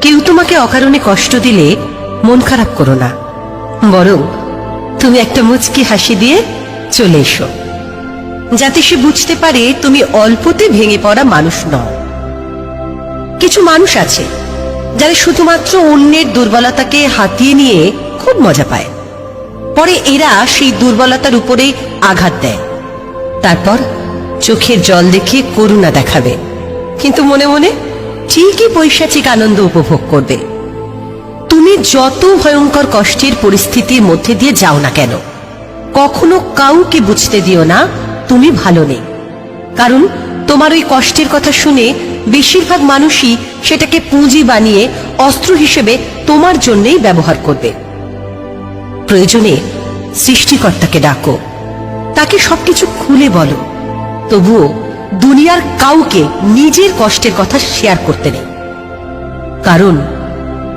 কেউ তোমাকে অকারণে কষ্ট দিলে মন খারাপ করো না। বরং তুমি একটা মুচকি হাসি দিয়ে চলে এসো। যাতে সে বুঝতে পারে তুমি অল্পতে ভেঙে পড়া মানুষ নও। কিছু মানুষ আছে যারা শুধুমাত্র অন্যের দুর্বলতাকে হাতিয়ে নিয়ে খুব মজা পায়। পরে এরা সেই দুর্বলতার উপরে আঘাত দেয়। তারপর চোখের জল দেখে করুণা দেখাবে। কিন্তু মনে মনে ঠিকই পৈশাচিক আনন্দ উপভোগ করবে। তুমি যত ভয়ঙ্কর কষ্টের পরিস্থিতির মধ্যে দিয়ে যাও না কেন? কখনো কাউকে বুঝতে দিও না, তুমি ভালো নেই। কারণ তোমার ওই কষ্টের কথা শুনে বেশিরভাগ মানুষই সেটাকে পুঁজি বানিয়ে অস্ত্র হিসেবে তোমার জন্যই ব্যবহার করবে। প্রয়োজনে সৃষ্টিকর্তাকে ডাকো। তাকে সবকিছু খুলে বলো। তবুও দুনিয়ার কাউকে নিজের কষ্টের কথা শেয়ার করতে নেই। কারণ,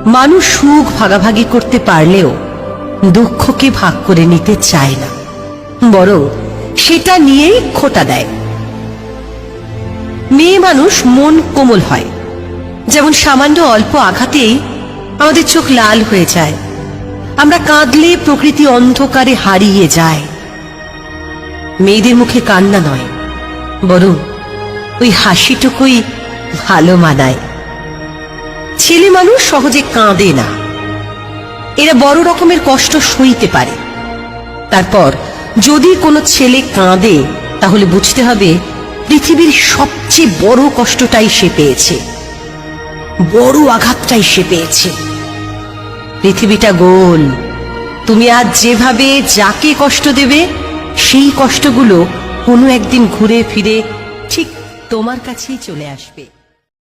মানুষ সুখ ভাগাভাগি করতে পারলেও দুঃখকে ভাগ করে নিতে চায় না। বরং সেটা নিয়েই খোটা দেয়। মেয়ে মানুষ মন কোমল হয়। যেমন সামান্য অল্প আঘাতেই আমাদের চোখ লাল হয়ে যায়। আমরা কাঁদলে প্রকৃতি অন্ধকারে হারিয়ে যায়। মেয়েদের মুখে কান্না নয়। বরং ওই হাসিটুকুই ভালো মানায়। ছেলে মানুষ সহজে কাঁদে না। এরা বড় রকমের কষ্ট সইতে পারে। তারপর যদি কোনো ছেলে কাঁদে, তাহলে বুঝতে হবে পৃথিবীর সবচেয়ে বড় কষ্টটাই সে পেয়েছে। বড় আঘাতটাই সে পেয়েছে। পৃথিবীটা গোল। তুমি আজ যেভাবে যাকে কষ্ট দেবে, সেই কষ্টগুলো কোনো একদিন ঘুরে ফিরে ঠিক তোমার কাছেই চলে আসবে।